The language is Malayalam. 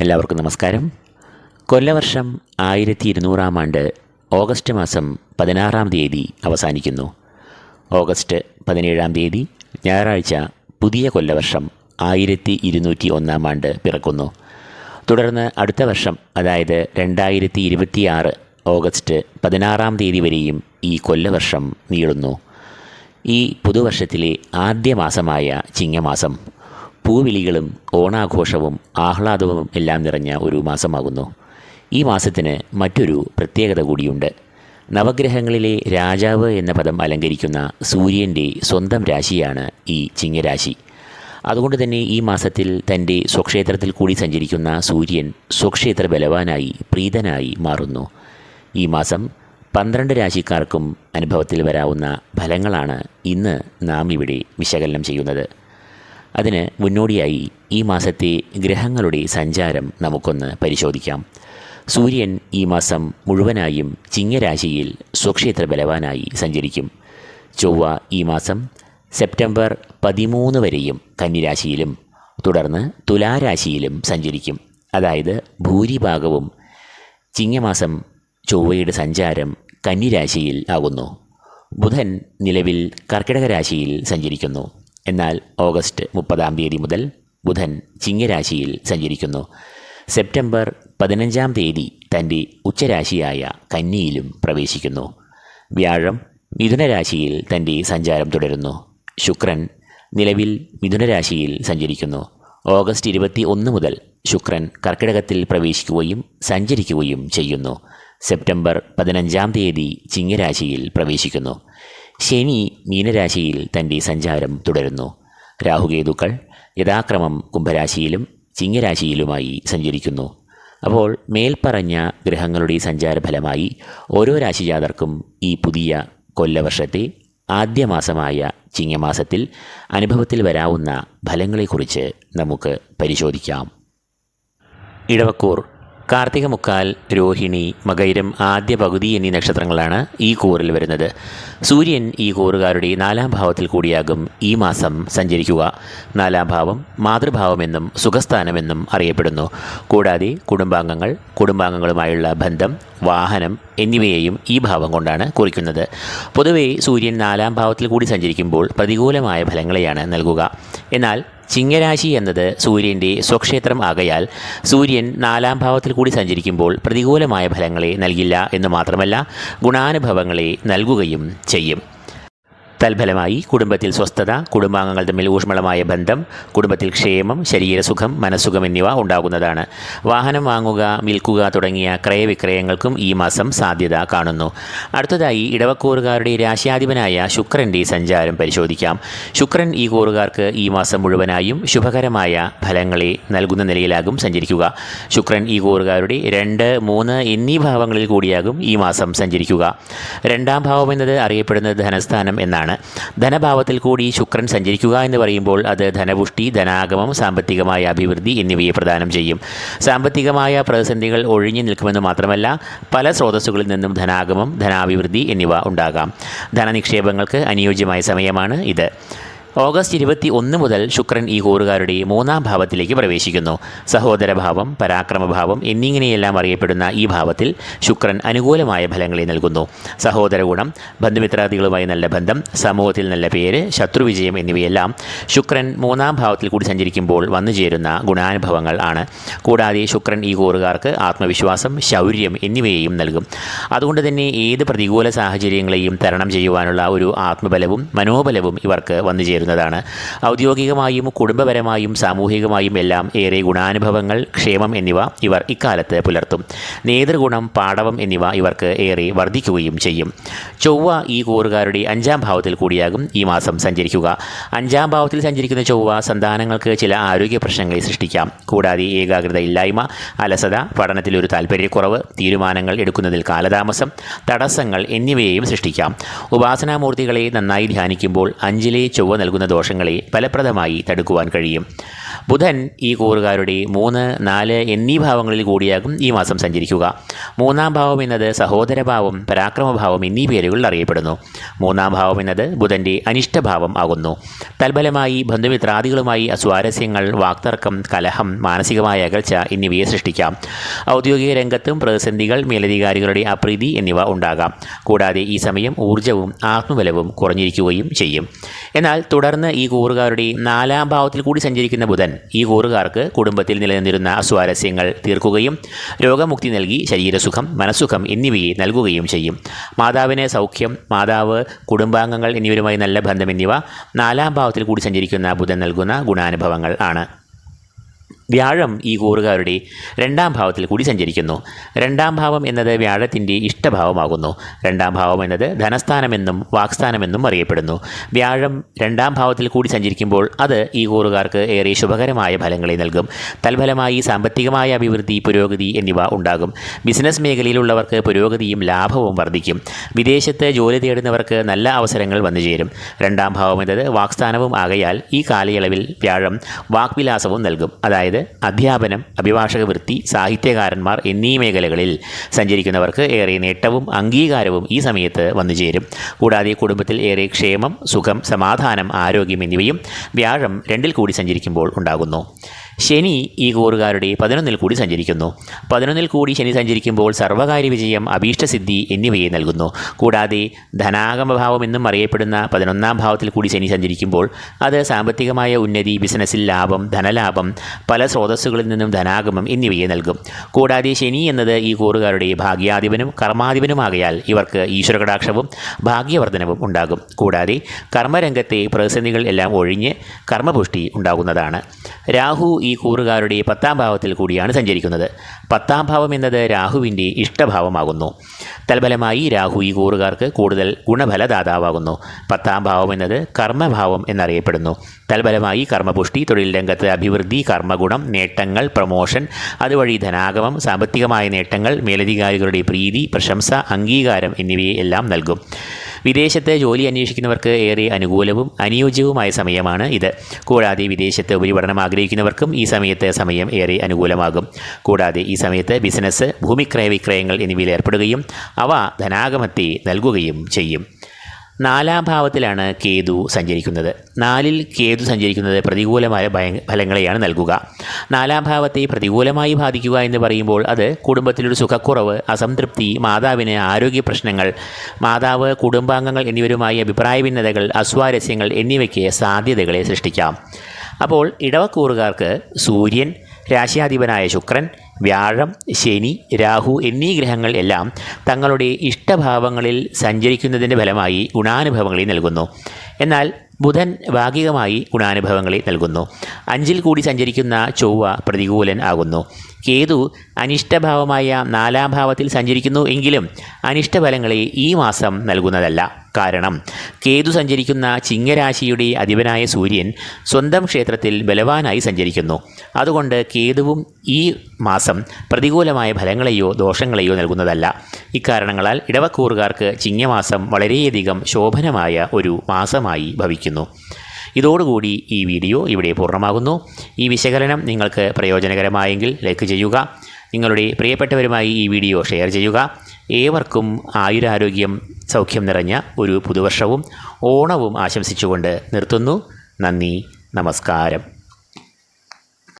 എല്ലാവർക്കും നമസ്കാരം. കൊല്ലവർഷം ആയിരത്തി ഇരുന്നൂറാം ആണ്ട് ഓഗസ്റ്റ് മാസം പതിനാറാം തീയതി അവസാനിക്കുന്നു. ഓഗസ്റ്റ് പതിനേഴാം തീയതി ഞായറാഴ്ച പുതിയ കൊല്ലവർഷം ആയിരത്തി ഇരുന്നൂറ്റി ഒന്നാം ആണ്ട് പിറക്കുന്നു. തുടർന്ന് അടുത്ത വർഷം അതായത് രണ്ടായിരത്തി ഇരുപത്തിയാറ് ഓഗസ്റ്റ് പതിനാറാം തീയതി വരെയും ഈ കൊല്ലവർഷം നീളുന്നു. ഈ പുതുവർഷത്തിലെ ആദ്യ മാസമായ ചിങ്ങമാസം പൂവിളികളും ഓണാഘോഷവും ആഹ്ലാദവും എല്ലാം നിറഞ്ഞ ഒരു മാസമാകുന്നു. ഈ മാസത്തിന് മറ്റൊരു പ്രത്യേകത കൂടിയുണ്ട്. നവഗ്രഹങ്ങളിലെ രാജാവ് എന്ന പദം അലങ്കരിക്കുന്ന സൂര്യന്റെ സ്വന്തം രാശിയാണ് ഈ ചിങ്ങരാശി. അതുകൊണ്ട് തന്നെ ഈ മാസത്തിൽ തന്റെ സ്വക്ഷേത്രത്തിൽ കൂടി സഞ്ചരിക്കുന്ന സൂര്യൻ സ്വക്ഷേത്ര ബലവാനായി പ്രീതനായി മാറുന്നു. ഈ മാസം പന്ത്രണ്ട് രാശിക്കാർക്കും അനുഭവത്തിൽ വരാവുന്ന ഫലങ്ങളാണ് ഇന്ന് നാം ഇവിടെ വിശകലനം ചെയ്യുന്നത്. അതിന് മുന്നോടിയായി ഈ മാസത്തെ ഗ്രഹങ്ങളുടെ സഞ്ചാരം നമുക്കൊന്ന് പരിശോധിക്കാം. സൂര്യൻ ഈ മാസം മുഴുവനായും ചിങ്ങരാശിയിൽ സ്വക്ഷേത്ര ബലവാനായി സഞ്ചരിക്കും. ചൊവ്വ ഈ മാസം സെപ്റ്റംബർ പതിമൂന്ന് വരെയും കന്നിരാശിയിലും തുടർന്ന് തുലാരാശിയിലും സഞ്ചരിക്കും. അതായത് ഭൂരിഭാഗവും ചിങ്ങമാസം ചൊവ്വയുടെ സഞ്ചാരം കന്നിരാശിയിൽ ആകുന്നു. ബുധൻ നിലവിൽ കർക്കിടക രാശിയിൽ സഞ്ചരിക്കുന്നു. എന്നാൽ ഓഗസ്റ്റ് മുപ്പതാം തീയതി മുതൽ ബുധൻ ചിങ്ങരാശിയിൽ സഞ്ചരിക്കുന്നു. സെപ്റ്റംബർ പതിനഞ്ചാം തീയതി തന്റെ ഉച്ചരാശിയായ കന്നിയിലും പ്രവേശിക്കുന്നു. വ്യാഴം മിഥുനരാശിയിൽ തന്റെ സഞ്ചാരം തുടരുന്നു. ശുക്രൻ നിലവിൽ മിഥുനരാശിയിൽ സഞ്ചരിക്കുന്നു. ഓഗസ്റ്റ് ഇരുപത്തി ഒന്ന് മുതൽ ശുക്രൻ കർക്കിടകത്തിൽ പ്രവേശിക്കുകയും സഞ്ചരിക്കുകയും ചെയ്യുന്നു. സെപ്റ്റംബർ പതിനഞ്ചാം തീയതി ചിങ്ങരാശിയിൽ പ്രവേശിക്കുന്നു. ശനി മീനരാശിയിൽ തന്റെ സഞ്ചാരം തുടരുന്നു. രാഹുകേതുക്കൾ യഥാക്രമം കുംഭരാശിയിലും ചിങ്ങരാശിയിലുമായി സഞ്ചരിക്കുന്നു. അപ്പോൾ മേൽപ്പറഞ്ഞ ഗ്രഹങ്ങളുടെ സഞ്ചാരഫലമായി ഓരോ രാശിജാതർക്കും ഈ പുതിയ കൊല്ലവർഷത്തെ ആദ്യ മാസമായ ചിങ്ങമാസത്തിൽ അനുഭവത്തിൽ വരാവുന്ന ഫലങ്ങളെക്കുറിച്ച് നമുക്ക് പരിശോധിക്കാം. ഇടവക്കൂർ കാർത്തിക മുക്കാൽ രോഹിണി മകൈരം ആദ്യ പകുതി എന്നീ നക്ഷത്രങ്ങളാണ് ഈ കൂറിൽ വരുന്നത്. സൂര്യൻ ഈ കൂറുകാരുടെ നാലാം ഭാവത്തിൽ കൂടിയാകും ഈ മാസം സഞ്ചരിക്കുക. നാലാം ഭാവം മാതൃഭാവമെന്നും സുഖസ്ഥാനമെന്നും അറിയപ്പെടുന്നു. കൂടാതെ കുടുംബാംഗങ്ങൾ കുടുംബാംഗങ്ങളുമായുള്ള ബന്ധം വാഹനം എന്നിവയെയും ഈ ഭാവം കൊണ്ടാണ് കുറിക്കുന്നത്. പൊതുവേ സൂര്യൻ നാലാം ഭാവത്തിൽ കൂടി സഞ്ചരിക്കുമ്പോൾ പ്രതികൂലമായ ഫലങ്ങളെയാണ് നൽകുക. എന്നാൽ ചിങ്ങരാശി എന്നത് സൂര്യന്റെ സ്വക്ഷേത്രം ആകയാൽ സൂര്യൻ നാലാം ഭാവത്തിൽ കൂടി സഞ്ചരിക്കുമ്പോൾ പ്രതികൂലമായ ഫലങ്ങളെ നൽകില്ല എന്ന് മാത്രമല്ല ഗുണാനുഭവങ്ങളെ നൽകുകയും ചെയ്യും. തൽഫലമായി കുടുംബത്തിൽ സ്വസ്ഥത കുടുംബാംഗങ്ങൾ തമ്മിൽ ഊഷ്മളമായ ബന്ധം കുടുംബത്തിൽ ക്ഷേമം ശരീരസുഖം മനസ്സുഖം എന്നിവ ഉണ്ടാകുന്നതാണ്. വാഹനം വാങ്ങുക വിൽക്കുക തുടങ്ങിയ ക്രയവിക്രയങ്ങൾക്കും ഈ മാസം സാധ്യത കാണുന്നു. അടുത്തതായി ഇടവക്കൂറുകാരുടെ രാശ്യാധിപനായ ശുക്രന്റെ സഞ്ചാരം പരിശോധിക്കാം. ശുക്രൻ ഈ കൂറുകാർക്ക് ഈ മാസം മുഴുവനായും ശുഭകരമായ ഫലങ്ങളെ നൽകുന്ന നിലയിലാകും സഞ്ചരിക്കുക. ശുക്രൻ ഈ കൂറുകാരുടെ രണ്ട് മൂന്ന് എന്നീ ഭാവങ്ങളിൽ കൂടിയാകും ഈ മാസം സഞ്ചരിക്കുക. രണ്ടാം ഭാവം എന്നത് അറിയപ്പെടുന്നത് ധനസ്ഥാനം എന്നാണ്. ധനഭാവത്തിൽ കൂടി ശുക്രൻ സഞ്ചരിക്കുക എന്ന് പറയുമ്പോൾ അത് ധനപുഷ്ടി ധനാഗമം സാമ്പത്തികമായ അഭിവൃദ്ധി എന്നിവയെ പ്രദാനം ചെയ്യും. സാമ്പത്തികമായ പ്രതിസന്ധികൾ ഒഴിഞ്ഞു നിൽക്കുമെന്ന് മാത്രമല്ല പല സ്രോതസ്സുകളിൽ നിന്നും ധനാഗമം ധനാഭിവൃദ്ധി എന്നിവ ഉണ്ടാകാം. ധനനിക്ഷേപങ്ങൾക്ക് അനുയോജ്യമായ സമയമാണ് ഇത്. ഓഗസ്റ്റ് ഇരുപത്തി ഒന്ന് മുതൽ ശുക്രൻ ഈ കൂറുകാരുടെ മൂന്നാം ഭാവത്തിലേക്ക് പ്രവേശിക്കുന്നു. സഹോദരഭാവം പരാക്രമഭാവം എന്നിങ്ങനെയെല്ലാം അറിയപ്പെടുന്ന ഈ ഭാവത്തിൽ ശുക്രൻ അനുകൂലമായ ഫലങ്ങളെ നൽകുന്നു. സഹോദര ഗുണം ബന്ധുമിത്രാദികളുമായി നല്ല ബന്ധം സമൂഹത്തിൽ നല്ല പേര് ശത്രുവിജയം എന്നിവയെല്ലാം ശുക്രൻ മൂന്നാം ഭാവത്തിൽ കൂടി സഞ്ചരിക്കുമ്പോൾ വന്നു ചേരുന്ന ഗുണാനുഭവങ്ങൾ ആണ്. കൂടാതെ ശുക്രൻ ഈ കൂറുകാർക്ക് ആത്മവിശ്വാസം ശൗര്യം എന്നിവയെയും നൽകും. അതുകൊണ്ട് തന്നെ ഏത് പ്രതികൂല സാഹചര്യങ്ങളെയും തരണം ചെയ്യുവാനുള്ള ഒരു ആത്മബലവും മനോബലവും ഇവർക്ക് വന്നു ചേരുന്നതാണ് ഔദ്യോഗികമായും കുടുംബപരമായും സാമൂഹികമായും എല്ലാം ഏറെ ഗുണാനുഭവങ്ങൾ ക്ഷേമം എന്നിവ ഇവർ ഇക്കാലത്ത് പുലർത്തും. നേതൃഗുണം പാടവം എന്നിവ ഇവർക്ക് ഏറെ വർദ്ധിക്കുകയും ചെയ്യും. ചൊവ്വ ഈ കൂറുകാരുടെ അഞ്ചാം ഭാവത്തിൽ കൂടിയാകും ഈ മാസം സഞ്ചരിക്കുക. അഞ്ചാം ഭാവത്തിൽ സഞ്ചരിക്കുന്ന ചൊവ്വ സന്താനങ്ങൾക്ക് ചില ആരോഗ്യ പ്രശ്നങ്ങളെ സൃഷ്ടിക്കാം. കൂടാതെ ഏകാഗ്രത ഇല്ലായ്മ അലസത പഠനത്തിൽ ഒരു താല്പര്യക്കുറവ് തീരുമാനങ്ങൾ എടുക്കുന്നതിൽ കാലതാമസം തടസ്സങ്ങൾ എന്നിവയെയും സൃഷ്ടിക്കാം. ഉപാസനാമൂർത്തികളെ നന്നായി ധ്യാനിക്കുമ്പോൾ അഞ്ചിലെ ചൊവ്വ നൽകുന്ന ദോഷങ്ങളെ ഫലപ്രദമായി തടുക്കുവാൻ കഴിയും. ബുധൻ ഈ കൂറുകാരുടെ മൂന്ന് നാല് എന്നീ ഭാവങ്ങളിൽ കൂടിയാകും ഈ മാസം സഞ്ചരിക്കുക. മൂന്നാം ഭാവം എന്നത് സഹോദരഭാവം പരാക്രമഭാവം എന്നീ പേരുകളിൽ അറിയപ്പെടുന്നു. മൂന്നാം ഭാവം എന്നത് ബുധന്റെ അനിഷ്ടഭാവം ആകുന്നു. തൽഫലമായി ബന്ധുമിത്രാദികളുമായി അസ്വാരസ്യങ്ങൾ വാക്തർക്കം കലഹം മാനസികമായ അകൽച്ച എന്നിവയെ സൃഷ്ടിക്കാം. ഔദ്യോഗിക രംഗത്തും പ്രതിസന്ധികൾ മേലധികാരികളുടെ അപ്രീതി എന്നിവ ഉണ്ടാകാം. കൂടാതെ ഈ സമയം ഊർജവും ആത്മബലവും കുറഞ്ഞിരിക്കുകയും ചെയ്യും. എന്നാൽ തുടർന്ന് ഈ കൂറുകാരുടെ നാലാം ഭാവത്തിൽ കൂടി സഞ്ചരിക്കുന്ന ബുധൻ ഈ കൂറുകാർക്ക് കുടുംബത്തിൽ നിലനിന്നിരുന്ന അസ്വാരസ്യങ്ങൾ തീർക്കുകയും രോഗമുക്തി നൽകി ശരീരസുഖം മനസ്സുഖം എന്നിവയെ നൽകുകയും ചെയ്യും. മാതാവിന് സൗഖ്യം മാതാവ് കുടുംബാംഗങ്ങൾ എന്നിവരുമായി നല്ല ബന്ധം എന്നിവ നാലാം ഭാവത്തിൽ കൂടി സഞ്ചരിക്കുന്ന ബുധൻ നൽകുന്ന ഗുണാനുഭവങ്ങൾ ആണ്. വ്യാഴം ഈ കൂറുകാരുടെ രണ്ടാം ഭാവത്തിൽ കൂടി സഞ്ചരിക്കുന്നു. രണ്ടാം ഭാവം എന്നത് വ്യാഴത്തിന്റെ ഇഷ്ടഭാവമാകുന്നു. രണ്ടാം ഭാവം എന്നത് ധനസ്ഥാനമെന്നും വാക്സ്ഥാനമെന്നും അറിയപ്പെടുന്നു. വ്യാഴം രണ്ടാം ഭാവത്തിൽ കൂടി സഞ്ചരിക്കുമ്പോൾ അത് ഈ കൂറുകാർക്ക് ഏറെ ശുഭകരമായ ഫലങ്ങളെ നൽകും. തൽഫലമായി സാമ്പത്തികമായ അഭിവൃദ്ധി പുരോഗതി എന്നിവ ഉണ്ടാകും. ബിസിനസ് മേഖലയിലുള്ളവർക്ക് പുരോഗതിയും ലാഭവും വർദ്ധിക്കും. വിദേശത്ത് ജോലി തേടുന്നവർക്ക് നല്ല അവസരങ്ങൾ വന്നു ചേരും. രണ്ടാം ഭാവം എന്നത് വാക്സ്ഥാനവും ആകയാൽ ഈ കാലയളവിൽ വ്യാഴം വാക്വിലാസവും നൽകും. അതായത് അധ്യാപനം അഭിഭാഷക വൃത്തി സാഹിത്യകാരന്മാർ എന്നീ മേഖലകളിൽ സഞ്ചരിക്കുന്നവർക്ക് ഏറെ നേട്ടവും അംഗീകാരവും ഈ സമയത്ത് വന്നുചേരും കൂടാതെ കുടുംബത്തിൽ ഏറെ ക്ഷേമം സുഖം സമാധാനം ആരോഗ്യം എന്നിവയും വ്യാഴം രണ്ടിൽ കൂടി സഞ്ചരിക്കുമ്പോൾ ഉണ്ടാകുന്നു. ശനി ഈ കൂറുകാരുടെ പതിനൊന്നിൽ കൂടി സഞ്ചരിക്കുന്നു. പതിനൊന്നിൽ കൂടി ശനി സഞ്ചരിക്കുമ്പോൾ സർവകാര്യ വിജയം അഭീഷ്ടസിദ്ധി എന്നിവയെ നൽകുന്നു. കൂടാതെ ധനാഗമഭാവം എന്നും അറിയപ്പെടുന്ന പതിനൊന്നാം ഭാവത്തിൽ കൂടി ശനി സഞ്ചരിക്കുമ്പോൾ അത് സാമ്പത്തികമായ ഉന്നതി ബിസിനസ്സിൽ ലാഭം ധനലാഭം പല സ്രോതസ്സുകളിൽ നിന്നും ധനാഗമം എന്നിവയെ നൽകും. കൂടാതെ ശനി എന്നത് ഈ കൂറുകാരുടെ ഭാഗ്യാധിപനും കർമാധിപനുമാകയാൽ ഇവർക്ക് ഈശ്വരകടാക്ഷവും ഭാഗ്യവർദ്ധനവും ഉണ്ടാകും. കൂടാതെ കർമ്മരംഗത്തെ പ്രതിസന്ധികൾ എല്ലാം ഒഴിഞ്ഞ് കർമ്മപുഷ്ടി ഉണ്ടാകുന്നതാണ്. രാഹു ഈ കൂറുകാരുടെ പത്താം ഭാവത്തിൽ കൂടിയാണ് സഞ്ചരിക്കുന്നത്. പത്താം ഭാവം എന്നത് രാഹുവിന്റെ ഇഷ്ടഭാവമാകുന്നു. തൽഫലമായി രാഹു ഈ കൂറുകാർക്ക് കൂടുതൽ ഗുണഫലദാതാവാകുന്നു. പത്താം ഭാവം എന്നത് കർമ്മഭാവം എന്നറിയപ്പെടുന്നു. തൽഫലമായി കർമ്മപുഷ്ടി തൊഴിൽ രംഗത്ത് അഭിവൃദ്ധി കർമ്മഗുണം നേട്ടങ്ങൾ പ്രമോഷൻ അതുവഴി ധനാഗമം സാമ്പത്തികമായ നേട്ടങ്ങൾ മേലധികാരികളുടെ പ്രീതി പ്രശംസ അംഗീകാരം എന്നിവയെ എല്ലാം നൽകും. വിദേശത്ത് ജോലി അന്വേഷിക്കുന്നവർക്ക് ഏറെ അനുകൂലവും അനുയോജ്യവുമായ സമയമാണ് ഇത്. കൂടാതെ വിദേശത്ത് ഉപരിപഠനം ആഗ്രഹിക്കുന്നവർക്കും ഈ സമയത്ത് സമയം ഏറെ അനുകൂലമാകും. കൂടാതെ ഈ സമയത്ത് ബിസിനസ് ഭൂമിക്രയ വിക്രയങ്ങൾ എന്നിവയിൽ ഏർപ്പെടുകയും അവ ധനാഗമത്തെ നൽകുകയും ചെയ്യും. നാലാം ഭാവത്തിലാണ് കേതു സഞ്ചരിക്കുന്നത്. നാലിൽ കേതു സഞ്ചരിക്കുന്നത് പ്രതികൂലമായ ഫലങ്ങളെയാണ് നൽകുക. നാലാം ഭാവത്തെ പ്രതികൂലമായി ബാധിക്കുക എന്ന് പറയുമ്പോൾ അത് കുടുംബത്തിലൊരു സുഖക്കുറവ് അസംതൃപ്തി മാതാവിന് ആരോഗ്യ പ്രശ്നങ്ങൾ മാതാവ് കുടുംബാംഗങ്ങൾ എന്നിവരുമായി അഭിപ്രായ ഭിന്നതകൾ അസ്വാരസ്യങ്ങൾ എന്നിവയ്ക്ക് സാധ്യതകളെ സൃഷ്ടിക്കാം. അപ്പോൾ ഇടവക്കൂറുകാർക്ക് സൂര്യൻ രാശിയാധിപനായ ശുക്രൻ വ്യാഴം ശനി രാഹു എന്നീ ഗ്രഹങ്ങൾ എല്ലാം തങ്ങളുടെ ഇഷ്ടഭാവങ്ങളിൽ സഞ്ചരിക്കുന്നതിന്റെ ഫലമായി ഗുണാനുഭവങ്ങളെ നൽകുന്നു. എന്നാൽ ബുധൻ ഭാഗികമായി ഗുണാനുഭവങ്ങളെ നൽകുന്നു. അഞ്ചിൽ കൂടി സഞ്ചരിക്കുന്ന ചൊവ്വ പ്രതികൂലൻ ആകുന്നു. കേതു അനിഷ്ടഭാവമായ നാലാം ഭാവത്തിൽ സഞ്ചരിക്കുന്നു എങ്കിലും അനിഷ്ടഫലങ്ങളെ ഈ മാസം നൽകുന്നതല്ല. കാരണം കേതു സഞ്ചരിക്കുന്ന ചിങ്ങരാശിയുടെ അധിപനായ സൂര്യൻ സ്വന്തം ക്ഷേത്രത്തിൽ ബലവാനായി സഞ്ചരിക്കുന്നു. അതുകൊണ്ട് കേതുവും ഈ മാസം പ്രതികൂലമായ ഫലങ്ങളെയോ ദോഷങ്ങളെയോ നൽകുന്നതല്ല. ഇക്കാരണങ്ങളാൽ ഇടവക്കൂറുകാർക്ക് ചിങ്ങമാസം വളരെയധികം ശോഭനമായ ഒരു മാസമായി ഭവിക്കുന്നു. ഇതോടുകൂടി ഈ വീഡിയോ ഇവിടെ പൂർണമാകുന്നു. ഈ വിശകലനം നിങ്ങൾക്ക് പ്രയോജനകരമായെങ്കിൽ ലൈക്ക് ചെയ്യുക. നിങ്ങളുടെ പ്രിയപ്പെട്ടവരുമായി ഈ വീഡിയോ ഷെയർ ചെയ്യുക. ഏവർക്കും ആയുരാരോഗ്യം സൗഖ്യം നിറഞ്ഞ ഒരു പുതുവർഷവും ഓണവും ആശംസിച്ചുകൊണ്ട് നിർത്തുന്നു. നന്ദി നമസ്കാരം.